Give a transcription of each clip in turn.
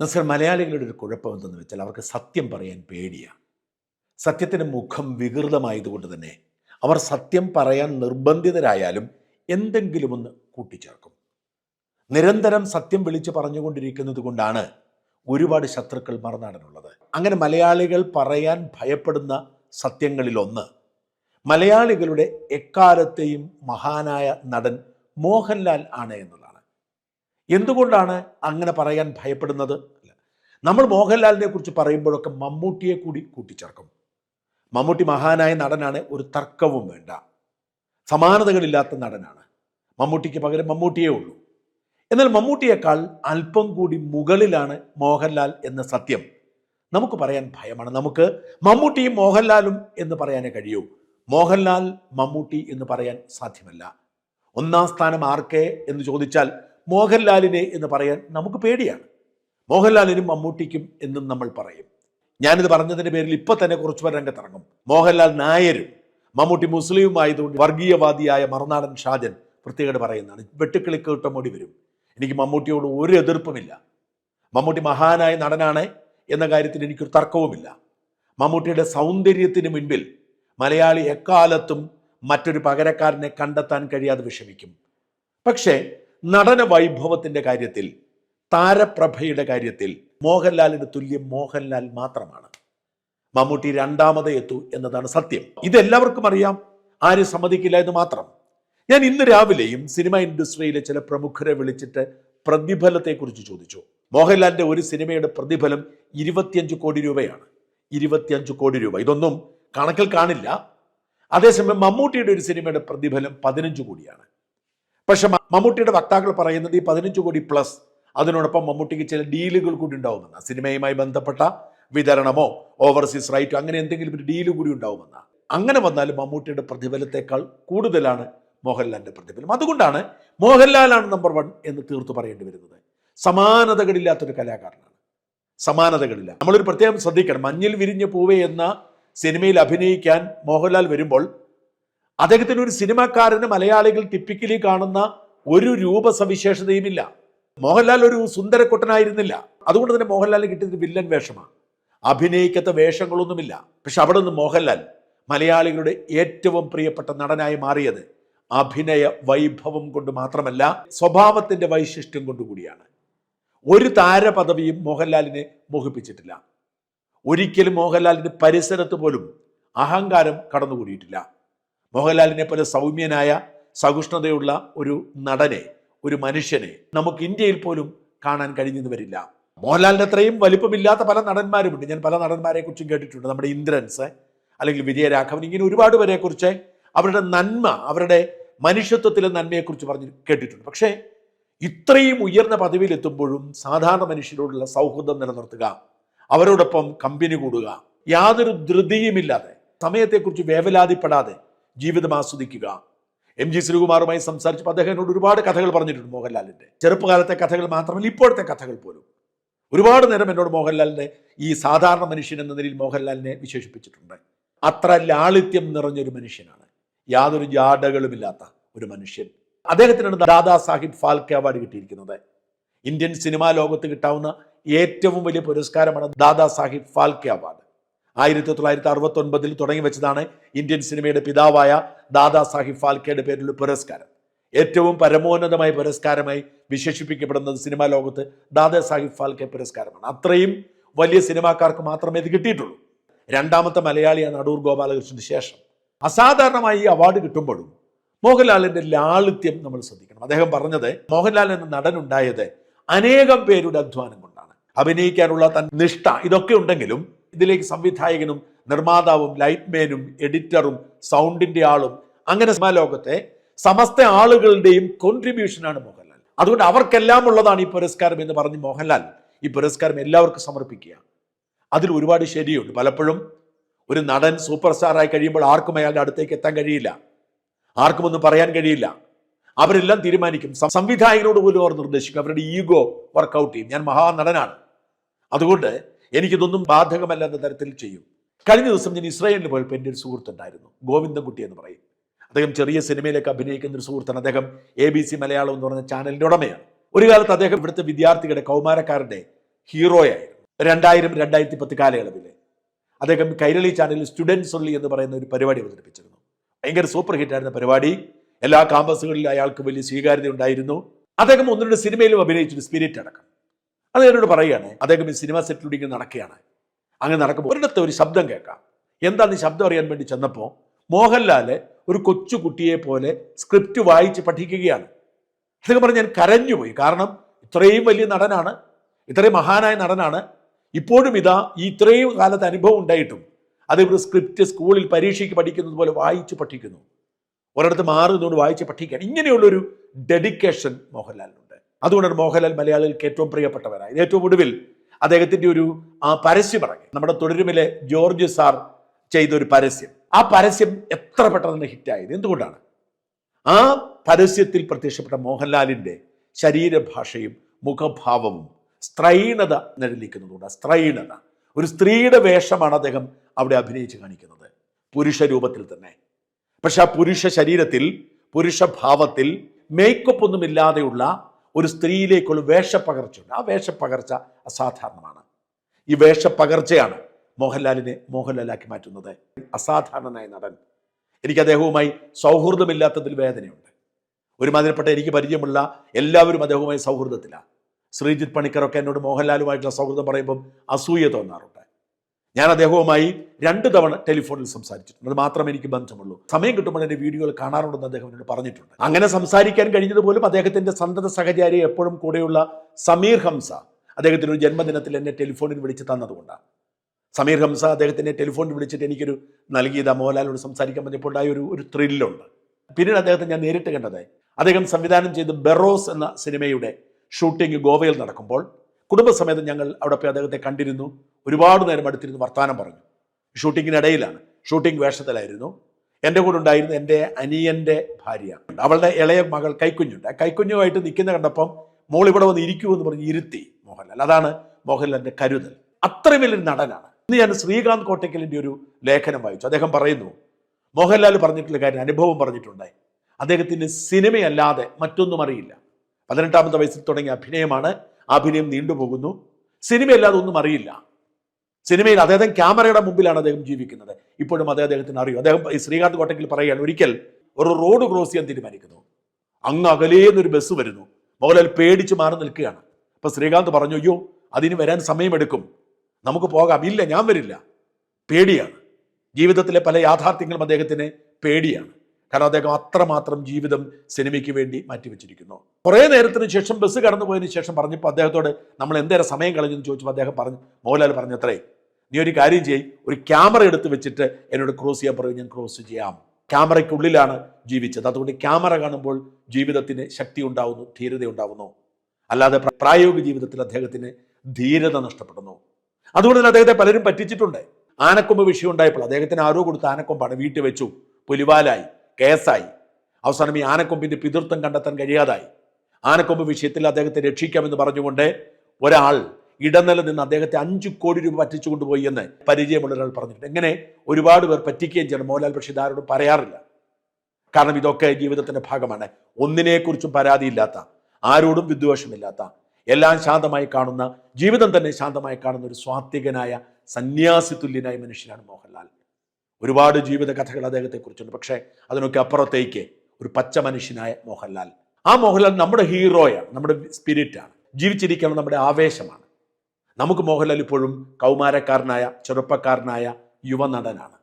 നമസ്കാരം മലയാളികളുടെ ഒരു കുഴപ്പം എന്തെന്ന് വെച്ചാൽ അവർക്ക് സത്യം പറയാൻ പേടിയാണ് സത്യത്തിന്റെ മുഖം വികൃതമായതുകൊണ്ട് തന്നെ അവർ സത്യം പറയാൻ നിർബന്ധിതരായാലും എന്തെങ്കിലും ഒന്ന് കൂട്ടിച്ചേർക്കും. നിരന്തരം സത്യം വിളിച്ച് പറഞ്ഞുകൊണ്ടിരിക്കുന്നത് കൊണ്ടാണ് ഒരുപാട് ശത്രുക്കൾ മറുനാടനുള്ളത്. അങ്ങനെ മലയാളികൾ പറയാൻ ഭയപ്പെടുന്ന സത്യങ്ങളിലൊന്ന് മലയാളികളുടെ എക്കാലത്തെയും മഹാനായ നടൻ മോഹൻലാൽ ആണ് എന്നുള്ളതാണ് എന്തുകൊണ്ടാണ് അങ്ങനെ പറയാൻ ഭയപ്പെടുന്നത്? നമ്മൾ മോഹൻലാലിനെ കുറിച്ച് പറയുമ്പോഴൊക്കെ മമ്മൂട്ടിയെ കൂടി കൂട്ടിച്ചേർക്കും. മമ്മൂട്ടി മഹാനായ നടനാണ് ഒരു തർക്കവും വേണ്ട. സമാനതകളില്ലാത്ത നടനാണ്. മമ്മൂട്ടിക്ക് പകരം മമ്മൂട്ടിയേ ഉള്ളൂ. എന്നാൽ മമ്മൂട്ടിയേക്കാൾ അല്പം കൂടി മുകളിലാണ് മോഹൻലാൽ എന്ന സത്യം. നമുക്ക് പറയാൻ ഭയമാണ്. നമുക്ക് മമ്മൂട്ടിയും മോഹൻലാലും എന്ന് പറയാനേ കഴിയൂ. മോഹൻലാൽ മമ്മൂട്ടി എന്ന് പറയാൻ സാധ്യമല്ല. ഒന്നാം സ്ഥാനം ആർക്കെ എന്ന് ചോദിച്ചാൽ മോഹൻലാലിനെ എന്ന് പറയാൻ നമുക്ക് പേടിയാണ്. മോഹൻലാലിനും മമ്മൂട്ടിക്കും എന്നും നമ്മൾ പറയും. ഞാനിത് പറഞ്ഞതിന്റെ പേരിൽ ഇപ്പം തന്നെ കുറച്ച് പേർ രംഗത്തിറങ്ങും. മോഹൻലാൽ നായരും മമ്മൂട്ടി മുസ്ലിവും ആയതുകൊണ്ട് വർഗീയവാദിയായ മറുനാടൻ ഷാജൻ പ്രത്യേകത പറയുന്നതാണ്. വെട്ടുക്കിളിക്കൂട്ടം ഓടി വരും. എനിക്ക് മമ്മൂട്ടിയോട് ഒരു എതിർപ്പുമില്ല. മമ്മൂട്ടി മഹാനായ നടനാണ് എന്ന കാര്യത്തിൽ എനിക്കൊരു തർക്കവുമില്ല. മമ്മൂട്ടിയുടെ സൗന്ദര്യത്തിന് മുൻപിൽ മലയാളി എക്കാലത്തും മറ്റൊരു പകരക്കാരനെ കണ്ടെത്താൻ കഴിയാതെ വിഷമിക്കും. പക്ഷേ നടന വൈഭവത്തിന്റെ കാര്യത്തിൽ താരപ്രഭയുടെ കാര്യത്തിൽ മോഹൻലാലിന് തുല്യം മോഹൻലാൽ മാത്രമാണ്. മമ്മൂട്ടി രണ്ടാമത് എത്തു എന്നതാണ് സത്യം. ഇതെല്ലാവർക്കും അറിയാം ആരും സമ്മതിക്കില്ല എന്ന് മാത്രം. ഞാൻ ഇന്ന് രാവിലെയും സിനിമ ഇൻഡസ്ട്രിയിലെ ചില പ്രമുഖരെ വിളിച്ചിട്ട് പ്രതിഫലത്തെക്കുറിച്ച് ചോദിച്ചു. മോഹൻലാലിന്റെ ഒരു സിനിമയുടെ പ്രതിഫലം ഇരുപത്തിയഞ്ച് കോടി രൂപയാണ്. ഇരുപത്തിയഞ്ച് കോടി രൂപ. ഇതൊന്നും കണക്കിൽ കാണില്ല. അതേസമയം മമ്മൂട്ടിയുടെ ഒരു സിനിമയുടെ പ്രതിഫലം പതിനഞ്ച് കോടിയാണ്. പക്ഷെ മമ്മൂട്ടിയുടെ വക്താക്കൾ പറയുന്നത് ഈ പതിനഞ്ച് കോടി പ്ലസ് അതിനോടൊപ്പം മമ്മൂട്ടിക്ക് ചില ഡീലുകൾ കൂടി ഉണ്ടാവുമെന്ന. സിനിമയുമായി ബന്ധപ്പെട്ട വിതരണമോ ഓവർസീസ് റൈറ്റോ അങ്ങനെ എന്തെങ്കിലും ഒരു ഡീൽ കൂടി ഉണ്ടാവുമെന്ന. അങ്ങനെ വന്നാലും മമ്മൂട്ടിയുടെ പ്രതിഫലത്തെക്കാൾ കൂടുതലാണ് മോഹൻലാലിന്റെ പ്രതിഫലം. അതുകൊണ്ടാണ് മോഹൻലാലാണ് നമ്പർ വൺ എന്ന് തീർത്തു പറയേണ്ടി വരുന്നത്. സമാനതകളില്ലാത്തൊരു കലാകാരനാണ്. സമാനതകളില്ല. നമ്മളൊരു പ്രത്യേകം ശ്രദ്ധിക്കണം. മഞ്ഞിൽ വിരിഞ്ഞ പൂവേ എന്ന സിനിമയിൽ അഭിനയിക്കാൻ മോഹൻലാൽ വരുമ്പോൾ അദ്ദേഹത്തിന് ഒരു സിനിമാക്കാരന് മലയാളികൾ ടിപ്പിക്കലി കാണുന്ന ഒരു രൂപ രൂപസവിശേഷതയുമില്ല മോഹൻലാൽ ഒരു സുന്ദരക്കുട്ടനായിരുന്നില്ല. അതുകൊണ്ട് തന്നെ മോഹൻലാലിന് കിട്ടിയത് വില്ലൻ വേഷമാണ്. അഭിനയിക്കാത്ത വേഷങ്ങളൊന്നുമില്ല. പക്ഷെ അവിടെ നിന്ന് മോഹൻലാൽ മലയാളികളുടെ ഏറ്റവും പ്രിയപ്പെട്ട നടനായി മാറിയത് അഭിനയ വൈഭവം കൊണ്ട് മാത്രമല്ല സ്വഭാവത്തിന്റെ വൈശിഷ്ട്യം കൊണ്ടുകൂടിയാണ് ഒരു താരപദവിയും മോഹൻലാലിനെ മോഹിപ്പിച്ചിട്ടില്ല. ഒരിക്കലും മോഹൻലാലിന്റെ പരിസരത്ത് പോലും അഹങ്കാരം കടന്നുകൂടിയിട്ടില്ല. മോഹൻലാലിനെ പോലെ സൗമ്യനായ സഹിഷ്ണുതയുള്ള ഒരു നടനെ ഒരു മനുഷ്യനെ നമുക്ക് ഇന്ത്യയിൽ പോലും കാണാൻ കഴിഞ്ഞെന്ന് വരില്ല. മോഹൻലാലിന്റെ അത്രയും വലിപ്പമില്ലാത്ത പല നടന്മാരുമുണ്ട്. ഞാൻ പല നടന്മാരെ കുറിച്ചും കേട്ടിട്ടുണ്ട്. നമ്മുടെ ഇന്ദ്രൻസ് അല്ലെങ്കിൽ വിജയരാഘവൻ ഇങ്ങനെ ഒരുപാട് പേരെ കുറിച്ച് അവരുടെ നന്മ അവരുടെ മനുഷ്യത്വത്തിലെ നന്മയെക്കുറിച്ച് പറഞ്ഞ് കേട്ടിട്ടുണ്ട്. പക്ഷേ ഇത്രയും ഉയർന്ന പദവിയിലെത്തുമ്പോഴും സാധാരണ മനുഷ്യരോടുള്ള സൗഹൃദം നിലനിർത്തുക അവരോടൊപ്പം കമ്പനി കൂടുക യാതൊരു ധൃതിയുമില്ലാതെ സമയത്തെക്കുറിച്ച് വേവലാതിപ്പെടാതെ ജീവിതം ആസ്വദിക്കുക. എം ജി ശ്രീകുമാറുമായി സംസാരിച്ചപ്പോൾ അദ്ദേഹം എന്നോട് ഒരുപാട് കഥകൾ പറഞ്ഞിട്ടുണ്ട് മോഹൻലാലിന്റെ. ചെറുപ്പകാലത്തെ കഥകൾ മാത്രമല്ല ഇപ്പോഴത്തെ കഥകൾ പോലും. ഒരുപാട് നേരം എന്നോട് മോഹൻലാലിന്റെ ഈ സാധാരണ മനുഷ്യൻ എന്ന നിലയിൽ മോഹൻലാലിനെ വിശേഷിപ്പിച്ചിട്ടുണ്ട്. അത്ര ലാളിത്യം നിറഞ്ഞൊരു മനുഷ്യനാണ്. യാതൊരു ജാടകളുമില്ലാത്ത ഒരു മനുഷ്യൻ. അദ്ദേഹത്തിനാണ് ദാദാ സാഹിബ് ഫാൽക്കെ അവാർഡ് കിട്ടിയിരിക്കുന്നത്. ഇന്ത്യൻ സിനിമാ ലോകത്ത് കിട്ടാവുന്ന ഏറ്റവും വലിയ പുരസ്കാരമാണ് ദാദാ സാഹിബ് ഫാൽക്കെ അവാർഡ്. ആയിരത്തി തൊള്ളായിരത്തി അറുപത്തി ഒൻപതിൽ തുടങ്ങി വെച്ചതാണ് ഇന്ത്യൻ സിനിമയുടെ പിതാവായ ദാദാ സാഹിബ് ഫാൽക്കെയുടെ പേരിലുള്ള പുരസ്കാരം. ഏറ്റവും പരമോന്നതമായ പുരസ്കാരമായി വിശേഷിപ്പിക്കപ്പെടുന്നത് സിനിമാ ലോകത്ത് ദാദാ സാഹിബ് ഫാൽക്കെ പുരസ്കാരമാണ്. അത്രയും വലിയ സിനിമാക്കാർക്ക് മാത്രമേ ഇത് കിട്ടിയിട്ടുള്ളൂ. രണ്ടാമത്തെ മലയാളിയാണ് അടൂർ ഗോപാലകൃഷ്ണന് ശേഷം. അസാധാരണമായി ഈ അവാർഡ് കിട്ടുമ്പോഴും മോഹൻലാലിന്റെ ലാളിത്യം നമ്മൾ ശ്രദ്ധിക്കണം. അദ്ദേഹം പറഞ്ഞത് മോഹൻലാൽ എന്ന നടൻ ഉണ്ടായത് അനേകം പേരുടെ അധ്വാനം കൊണ്ടാണ്. അഭിനയിക്കാനുള്ള തൻ നിഷ്ഠ ഇതൊക്കെ ഉണ്ടെങ്കിലും ഇതിലേക്ക് സംവിധായകനും നിർമ്മാതാവും ലൈറ്റ്മാനും എഡിറ്ററും സൗണ്ടിന്റെ ആളും അങ്ങനെ സിനിമാ ലോകത്തെ സമസ്ത ആളുകളുടെയും കോൺട്രിബ്യൂഷനാണ് മോഹൻലാൽ. അതുകൊണ്ട് അവർക്കെല്ലാം ഉള്ളതാണ് ഈ പുരസ്കാരം എന്ന് പറഞ്ഞ് മോഹൻലാൽ ഈ പുരസ്കാരം എല്ലാവർക്കും സമർപ്പിക്കുക അതിൽ ഒരുപാട് ശരിയുണ്ട്. പലപ്പോഴും ഒരു നടൻ സൂപ്പർ സ്റ്റാറായി കഴിയുമ്പോൾ ആർക്കും അയാളുടെ അടുത്തേക്ക് എത്താൻ കഴിയില്ല. ആർക്കും ഒന്നും പറയാൻ കഴിയില്ല. അവരെല്ലാം തീരുമാനിക്കും. സംവിധായകനോട് പോലും അവർ നിർദ്ദേശിക്കും. അവരുടെ ഈഗോ വർക്കൗട്ട് ചെയ്യും. ഞാൻ മഹാനടനാണ്. അതുകൊണ്ട് എനിക്കിതൊന്നും ബാധകമല്ല എന്ന തരത്തിൽ ചെയ്യും. കഴിഞ്ഞ ദിവസം ഞാൻ ഇസ്രായേലിൽ പോയപ്പോൾ എന്റെ ഒരു സുഹൃത്തുണ്ടായിരുന്നു. ഗോവിന്ദൻകുട്ടി എന്ന് പറയും. അദ്ദേഹം ചെറിയ സിനിമയിലേക്ക് അഭിനയിക്കുന്ന ഒരു സുഹൃത്താണ്. അദ്ദേഹം എ ബി സി മലയാളം എന്ന് പറഞ്ഞ ചാനലിന്റെ ഉടമയാണ്. ഒരു കാലത്ത് അദ്ദേഹം ഇവിടുത്തെ വിദ്യാർത്ഥികളുടെ കൗമാരക്കാരുടെ ഹീറോയായിരുന്നു. രണ്ടായിരം രണ്ടായിരത്തി പത്ത് കാലയളവിൽ അദ്ദേഹം കൈരളി ചാനലിൽ സ്റ്റുഡൻസ് ഉള്ളി എന്ന് പറയുന്ന ഒരു പരിപാടി അവതരിപ്പിച്ചിരുന്നു. ഭയങ്കര സൂപ്പർ ഹിറ്റായിരുന്ന പരിപാടി. എല്ലാ കാമ്പസുകളിലും അയാൾക്ക് വലിയ സ്വീകാര്യത ഉണ്ടായിരുന്നു. അദ്ദേഹം ഒന്ന് സിനിമയിലും അഭിനയിച്ചൊരു സ്പിരിറ്റ് അടക്കം. അത് പറയുകയാണ്. അദ്ദേഹം ഈ സിനിമ സെറ്റിലൂടെ ഇങ്ങനെ നടക്കുകയാണ്. അങ്ങനെ നടക്കുമ്പോൾ ഒരിടത്ത് ഒരു ശബ്ദം കേൾക്കാം. എന്താണ് ഈ ശബ്ദം അറിയാൻ വേണ്ടി ചെന്നപ്പോൾ? മോഹൻലാൽ ഒരു കൊച്ചു കുട്ടിയെ പോലെ സ്ക്രിപ്റ്റ് വായിച്ച് പഠിക്കുകയാണ്. അദ്ദേഹം പറഞ്ഞ് ഞാൻ കരഞ്ഞുപോയി കാരണം ഇത്രയും വലിയ നടനാണ്. ഇത്രയും മഹാനായ നടനാണ്. ഇപ്പോഴും ഇതാ ഈ ഇത്രയും കാലത്ത് അനുഭവം ഉണ്ടായിട്ടും അത് ഒരു സ്ക്രിപ്റ്റ് സ്കൂളിൽ പരീക്ഷയ്ക്ക് പഠിക്കുന്നത് പോലെ വായിച്ച് പഠിക്കുന്നു. ഒരിടത്ത് മാറുന്നതുകൊണ്ട് വായിച്ച് പഠിക്കാൻ ഇങ്ങനെയുള്ളൊരു ഡെഡിക്കേഷൻ മോഹൻലാലിനുണ്ട്. അതുകൊണ്ടാണ് മോഹൻലാൽ മലയാളികൾക്ക് ഏറ്റവും പ്രിയപ്പെട്ടവരായത് ഏറ്റവും ഒടുവിൽ അദ്ദേഹത്തിന്റെ ഒരു ആ പരസ്യം ഇറങ്ങി. നമ്മുടെ തുടരുമിലെ ജോർജ് സാർ ചെയ്ത ഒരു പരസ്യം. ആ പരസ്യം എത്ര പെട്ടെന്ന് ഹിറ്റായത്? എന്തുകൊണ്ടാണ്? ആ പരസ്യത്തിൽ പ്രത്യക്ഷപ്പെട്ട മോഹൻലാലിന്റെ ശരീരഭാഷയും മുഖഭാവവും സ്ത്രൈണത നിഴലിക്കുന്നതുകൊണ്ട് സ്ത്രൈണത. ഒരു സ്ത്രീയുടെ വേഷമാണ് അദ്ദേഹം അവിടെ അഭിനയിച്ച് കാണിക്കുന്നത്. പുരുഷ രൂപത്തിൽ തന്നെ. പക്ഷെ ആ പുരുഷ ശരീരത്തിൽ പുരുഷഭാവത്തിൽ മേക്കപ്പ് ഒന്നുമില്ലാതെയുള്ള ഒരു സ്ത്രീയിലേക്കുള്ള വേഷപ്പകർച്ചയുണ്ട്. ആ വേഷപ്പകർച്ച അസാധാരണമാണ്. ഈ വേഷപ്പകർച്ചയാണ് മോഹൻലാലിനെ മോഹൻലാലാക്കി മാറ്റുന്നത്. അസാധാരണനായ നടൻ. എനിക്ക് അദ്ദേഹവുമായി സൗഹൃദമില്ലാത്തതിൽ വേദനയുണ്ട്. ഒരുമാതിരിപ്പെട്ട എനിക്ക് പരിചയമുള്ള എല്ലാവരും അദ്ദേഹവുമായി സൗഹൃദത്തിലാണ് ശ്രീജിത്ത് പണിക്കറൊക്കെ എന്നോട് മോഹൻലാലുമായിട്ടുള്ള സൗഹൃദം പറയുമ്പം അസൂയ തോന്നാറുണ്ട്. ഞാൻ അദ്ദേഹവുമായി രണ്ട് തവണ ടെലിഫോണിൽ സംസാരിച്ചിട്ടുണ്ട്. അത് മാത്രമേ എനിക്ക് ബന്ധമുള്ളൂ. സമയം കിട്ടുമ്പോൾ എന്റെ വീഡിയോകൾ കാണാറുണ്ടെന്ന് അദ്ദേഹം എന്നോട് പറഞ്ഞിട്ടുണ്ട്. അങ്ങനെ സംസാരിക്കാൻ കഴിഞ്ഞത് പോലും അദ്ദേഹത്തിന്റെ സന്തത സഹചാരി എപ്പോഴും കൂടെയുള്ള സമീർ ഹംസ അദ്ദേഹത്തിന് ഒരു ജന്മദിനത്തിൽ എന്നെ ടെലിഫോണിൽ വിളിച്ച് തന്നതുകൊണ്ടാണ്. സമീർ ഹംസ അദ്ദേഹത്തിനെ ടെലിഫോണിൽ വിളിച്ചിട്ട് എനിക്കൊരു നൽകിയത് മോഹൻലാലിനോട് സംസാരിക്കാൻ പറഞ്ഞപ്പോൾ ഉണ്ടായ ഒരു ഒരു ത്രില്ലുണ്ട്. പിന്നീട് അദ്ദേഹത്തെ ഞാൻ നേരിട്ട് കണ്ടത് അദ്ദേഹം സംവിധാനം ചെയ്ത് ബെറോസ് എന്ന സിനിമയുടെ ഷൂട്ടിംഗ് ഗോവയിൽ നടക്കുമ്പോൾ കുടുംബസമേതം ഞങ്ങൾ അവിടെ പോയി അദ്ദേഹത്തെ കണ്ടിരുന്നു. ഒരുപാട് നേരം അടുത്തിരുന്ന് വർത്തമാനം പറഞ്ഞു. ഷൂട്ടിങ്ങിനിടയിലാണ്. ഷൂട്ടിംഗ് വേഷത്തിലായിരുന്നു. എന്റെ കൂടെ ഉണ്ടായിരുന്ന എന്റെ അനിയന്റെ ഭാര്യ. അവളുടെ ഇളയ മകൾ കൈക്കുഞ്ഞുണ്ട്. ആ കൈക്കുഞ്ഞുമായിട്ട് നിൽക്കുന്ന കണ്ടപ്പം മോൾ ഇവിടെ വന്ന് ഇരിക്കൂ എന്ന് പറഞ്ഞ് ഇരുത്തി മോഹൻലാൽ. അതാണ് മോഹൻലാലിന്റെ കരുതൽ. അത്രയും വലിയൊരു നടനാണ്. ഇന്ന് ഞാൻ ശ്രീകാന്ത് കോട്ടയ്ക്കലിന്റെ ഒരു ലേഖനം വായിച്ചു. അദ്ദേഹം പറയുന്നു മോഹൻലാൽ പറഞ്ഞിട്ടുള്ള കാര്യം അനുഭവം പറഞ്ഞിട്ടുണ്ട് അദ്ദേഹത്തിന് സിനിമയല്ലാതെ മറ്റൊന്നും അറിയില്ല. പതിനെട്ടാമത്തെ വയസ്സിൽ തുടങ്ങിയ അഭിനയമാണ് അഭിനയം നീണ്ടുപോകുന്നു. സിനിമയല്ലാതെ ഒന്നും അറിയില്ല. സിനിമയിൽ അദ്ദേഹം ക്യാമറയുടെ മുമ്പിലാണ് അദ്ദേഹം ജീവിക്കുന്നത്. ഇപ്പോഴും അതേ അദ്ദേഹത്തിന് അറിയും. അദ്ദേഹം ശ്രീകാന്ത് കോട്ടയ്ക്കിൽ പറയുകയാണ് ഒരിക്കൽ ഒരു റോഡ് ക്രോസ് ചെയ്യാൻ തീരുമാനിക്കുന്നു. അങ്ങ് അകലേന്നൊരു ബസ് വരുന്നു. മോഹൻലാൽ പേടിച്ച് മാറി നിൽക്കുകയാണ്. അപ്പൊ ശ്രീകാന്ത് പറഞ്ഞു അയ്യോ അതിന് വരാൻ സമയമെടുക്കും. നമുക്ക് പോകാം. ഇല്ല ഞാൻ വരില്ല. പേടിയാണ്. ജീവിതത്തിലെ പല യാഥാർത്ഥ്യങ്ങളും അദ്ദേഹത്തിന് പേടിയാണ്. കാരണം അദ്ദേഹം അത്രമാത്രം ജീവിതം സിനിമയ്ക്ക് വേണ്ടി മാറ്റിവെച്ചിരിക്കുന്നു. കുറേ നേരത്തിന് ശേഷം ബസ് കടന്നു പോയതിനു ശേഷം പറഞ്ഞപ്പോൾ അദ്ദേഹത്തോട് നമ്മൾ എന്തേരം സമയം കളഞ്ഞു? എന്ന് ചോദിച്ചപ്പോൾ അദ്ദേഹം പറഞ്ഞു മോഹൻലാൽ പറഞ്ഞത്രേ നീ ഒരു കാര്യം ചെയ്യും ഒരു ക്യാമറ എടുത്ത് വെച്ചിട്ട് എന്നോട് ക്രോസ് ചെയ്യാൻ പറയും ഞാൻ ക്രോസ് ചെയ്യാം. ക്യാമറയ്ക്കുള്ളിലാണ് ജീവിച്ചത്. അതുകൊണ്ട് ക്യാമറ കാണുമ്പോൾ ജീവിതത്തിന് ശക്തി ഉണ്ടാവുന്നു ധീരത ഉണ്ടാവുന്നു. അല്ലാതെ പ്രായോഗിക ജീവിതത്തിൽ അദ്ദേഹത്തിന് ധീരത നഷ്ടപ്പെടുന്നു. അതുകൊണ്ട് തന്നെ അദ്ദേഹത്തെ പലരും പറ്റിച്ചിട്ടുണ്ട്. ആനക്കൊമ്പ് വിഷയം ഉണ്ടായപ്പോൾ അദ്ദേഹത്തിന് ആരോ കൊടുത്ത ആനക്കൊമ്പാണ് വീട്ടിൽ വെച്ചു പുലിവാലായി. കേസായി. അവസാനം ഈ ആനക്കൊമ്പിന്റെ പിതൃത്വം കണ്ടെത്താൻ കഴിയാതായി. ആനക്കൊമ്പ് വിഷയത്തിൽ അദ്ദേഹത്തെ രക്ഷിക്കാമെന്ന് പറഞ്ഞുകൊണ്ട് ഒരാൾ ഇടനില നിന്ന് അദ്ദേഹത്തെ അഞ്ചു കോടി രൂപ പറ്റിച്ചു കൊണ്ടുപോയി എന്ന് പരിചയമുള്ള ഒരാൾ പറഞ്ഞിട്ടുണ്ട്. എങ്ങനെ? ഒരുപാട് പേർ പറ്റിക്കുകയും ചെയ്യണം. മോഹൻലാൽ പക്ഷേ ഇതാരോടും പറയാറില്ല. കാരണം ഇതൊക്കെ ജീവിതത്തിന്റെ ഭാഗമാണ്. ഒന്നിനെക്കുറിച്ചും പരാതിയില്ലാത്ത ആരോടും വിദ്വേഷമില്ലാത്ത എല്ലാം ശാന്തമായി കാണുന്ന ജീവിതം തന്നെ ശാന്തമായി കാണുന്ന ഒരു സ്വാത്വികനായ സന്യാസി തുല്യനായ മനുഷ്യനാണ് മോഹൻലാൽ. ഒരുപാട് ജീവിത കഥകൾ അദ്ദേഹത്തെ കുറിച്ചുണ്ട് പക്ഷേ അതിനൊക്കെ അപ്പുറത്തേക്ക് ഒരു പച്ച മനുഷ്യനായ മോഹൻലാൽ. ആ മോഹൻലാൽ നമ്മുടെ ഹീറോയാണ് നമ്മുടെ സ്പിരിറ്റാണ് ജീവിച്ചിരിക്കണം നമ്മുടെ ആവേശമാണ്. നമുക്ക് മോഹൻലാൽ ഇപ്പോഴും കൗമാരക്കാരനായ ചെറുപ്പക്കാരനായ യുവനടനാണ്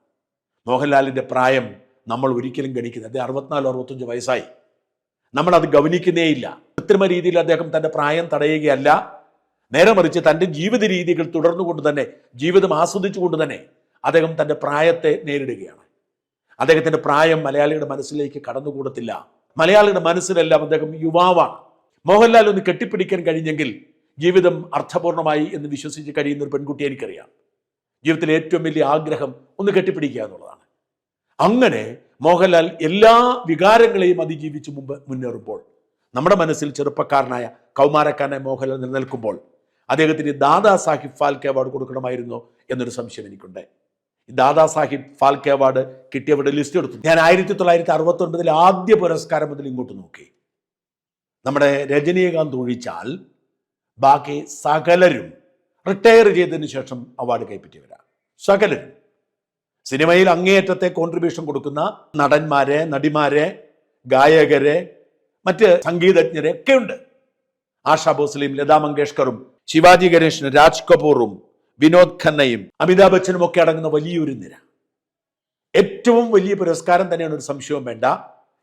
മോഹൻലാലിന്റെ പ്രായം നമ്മൾ ഒരിക്കലും ഗണിക്കുന്നത് അദ്ദേഹം അറുപത്തിനാല് അറുപത്തഞ്ച് വയസ്സായി. നമ്മൾ അത് ഗവനിക്കുന്നേയില്ല കൃത്രിമ രീതിയിൽ അദ്ദേഹം തന്റെ പ്രായം തടയുകയല്ല. നേരെ മറിച്ച് തന്റെ ജീവിത രീതികൾ തുടർന്നുകൊണ്ട് തന്നെ ജീവിതം ആസ്വദിച്ചുകൊണ്ട് തന്നെ അദ്ദേഹം തന്റെ പ്രായത്തെ നേരിടുകയാണ്. അദ്ദേഹത്തിന്റെ പ്രായം മലയാളിയുടെ മനസ്സിലേക്ക് കടന്നുകൂടത്തില്ല. മലയാളിയുടെ മനസ്സിലെല്ലാം അദ്ദേഹം യുവാവാണ്. മോഹൻലാൽ ഒന്ന് കെട്ടിപ്പിടിക്കാൻ കഴിഞ്ഞെങ്കിൽ ജീവിതം അർത്ഥപൂർണമായി എന്ന് വിശ്വസിച്ച് കഴിയുന്ന ഒരു പെൺകുട്ടി എനിക്കറിയാം. ജീവിതത്തിലെ ഏറ്റവും വലിയ ആഗ്രഹം ഒന്ന് കെട്ടിപ്പിടിക്കുക എന്നുള്ളതാണ്. അങ്ങനെ മോഹൻലാൽ എല്ലാ വികാരങ്ങളെയും അതിജീവിച്ച് മുമ്പ് മുന്നേറുമ്പോൾ നമ്മുടെ മനസ്സിൽ ചെറുപ്പക്കാരനായ കൗമാരക്കാരനായ മോഹൻലാൽ നിലനിൽക്കുമ്പോൾ അദ്ദേഹത്തിന് ദാദാ സാഹിബ് ഫാൽക്കെ അവാർഡ് കൊടുക്കണമായിരുന്നോ എന്നൊരു സംശയം എനിക്കുണ്ട്. ഈ ദാദാ സാഹിബ് ഫാൽക്കെ അവാർഡ് കിട്ടിയവരുടെ ലിസ്റ്റ് എടുത്തു. ഞാൻ ആയിരത്തി തൊള്ളായിരത്തി അറുപത്തി ഒൻപതിൽ ആദ്യ പുരസ്കാരം മുതൽ ഇങ്ങോട്ട് നോക്കി. നമ്മുടെ രജനീകാന്ത് ഒഴിച്ചാൽ ബാക്കി സകലരും റിട്ടയർ ചെയ്തതിന് ശേഷം അവാർഡ് കൈപ്പറ്റിയവരാണ് സകലരും. സിനിമയിൽ അങ്ങേയറ്റത്തെ കോൺട്രിബ്യൂഷൻ കൊടുക്കുന്ന നടന്മാരെ നടിമാരെ ഗായകരെ മറ്റ് സംഗീതജ്ഞരെ ഒക്കെയുണ്ട് ആശാ ഭോസ്ലിയും ലതാ മങ്കേഷ്കറും ശിവാജി ഗണേശനും രാജ് കപൂറും വിനോദ് ഖന്നയും അമിതാഭ് ബച്ചനും ഒക്കെ അടങ്ങുന്ന വലിയൊരു നിര. ഏറ്റവും വലിയ പുരസ്കാരം തന്നെയാണ് ഒരു സംശയവും വേണ്ട.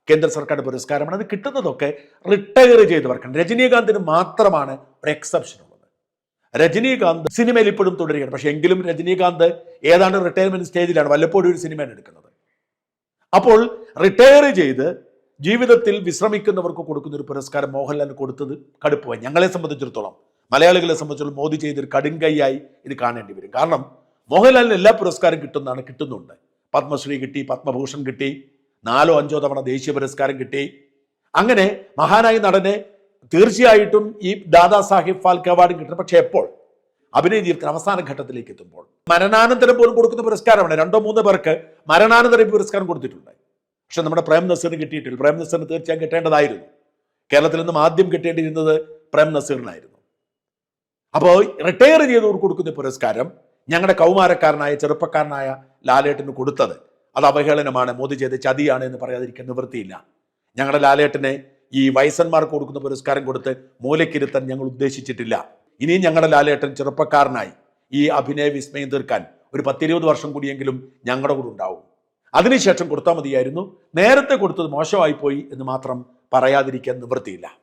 കേന്ദ്ര സർക്കാർ പുരസ്കാരമാണ്. അത് കിട്ടുന്നതൊക്കെ റിട്ടയർ ചെയ്തവർക്കാണ്. രജനീകാന്തിന് മാത്രമാണ് ഒരു എക്സെപ്ഷൻ ഉള്ളത്. രജനീകാന്ത് സിനിമയിൽ ഇപ്പോഴും തുടരുകയാണ്. പക്ഷെ എങ്കിലും രജനീകാന്ത് ഏതാണ്ട് റിട്ടയർമെന്റ് സ്റ്റേജിലാണ് വല്ലപ്പോഴും ഒരു സിനിമയാണ് എടുക്കുന്നത്. അപ്പോൾ റിട്ടയർ ചെയ്ത് ജീവിതത്തിൽ വിശ്രമിക്കുന്നവർക്ക് കൊടുക്കുന്ന ഒരു പുരസ്കാരം മോഹൻലാലിന് കൊടുത്തത് കടുപ്പമായി. ഞങ്ങളെ സംബന്ധിച്ചിടത്തോളം മലയാളികളെ സംബന്ധിച്ചുള്ള മോദി ചെയ്തൊരു കടുങ്കയ്യായി ഇത് കാണേണ്ടി വരും. കാരണം മോഹൻലാലിന് എല്ലാ പുരസ്കാരം കിട്ടുന്നതാണ് കിട്ടുന്നുണ്ട്. പത്മശ്രീ കിട്ടി പത്മഭൂഷൺ കിട്ടി നാലോ അഞ്ചോ തവണ ദേശീയ പുരസ്കാരം കിട്ടി. അങ്ങനെ മഹാനായ നടനെ തീർച്ചയായിട്ടും ഈ ദാദാ സാഹിബ് ഫാൽക്കെ അവാർഡും കിട്ടണം പക്ഷെ എപ്പോൾ? അഭിനയ ജീവിതത്തിന് അവസാന ഘട്ടത്തിലേക്ക് എത്തുമ്പോൾ. മരണാനന്തരം പോലും കൊടുക്കുന്ന പുരസ്കാരമാണ്. രണ്ടോ മൂന്നോ പേർക്ക് മരണാനന്തരം പുരസ്കാരം കൊടുത്തിട്ടുണ്ട്. പക്ഷെ നമ്മുടെ പ്രേം നസീറിന് കിട്ടിയിട്ടില്ല. പ്രേം നസീറിന് തീർച്ചയായും കിട്ടേണ്ടതായിരുന്നു. കേരളത്തിൽ നിന്നും ആദ്യം കിട്ടേണ്ടിയിരുന്നത് പ്രേം നസീറിനായിരുന്നു. അപ്പോൾ റിട്ടയർ ചെയ്തവർക്ക് കൊടുക്കുന്ന പുരസ്കാരം ഞങ്ങളുടെ കൗമാരക്കാരനായ ചെറുപ്പക്കാരനായ ലാലേട്ടന് കൊടുത്തത്. അത് അവഹേളനമാണ്. മോദി ചെയ്ത ചതിയാണ് എന്ന് പറയാതിരിക്കാൻ നിവൃത്തിയില്ല. ഞങ്ങളുടെ ലാലേട്ടനെ ഈ വയസ്സന്മാർക്ക് കൊടുക്കുന്ന പുരസ്കാരം കൊടുത്ത് മൂലക്കിരുത്താൻ ഞങ്ങൾ ഉദ്ദേശിച്ചിട്ടില്ല. ഇനിയും ഞങ്ങളുടെ ലാലേട്ടൻ ചെറുപ്പക്കാരനായി ഈ അഭിനയ വിസ്മയം തീർക്കാൻ ഒരു പത്തിരുപത് വർഷം കൂടിയെങ്കിലും ഞങ്ങളുടെ കൂടെ ഉണ്ടാവും. അതിനുശേഷം കൊടുത്താൽ മതിയായിരുന്നു. നേരത്തെ കൊടുത്തത് മോശമായി പോയി എന്ന് മാത്രം പറയാതിരിക്കാൻ നിവൃത്തിയില്ല.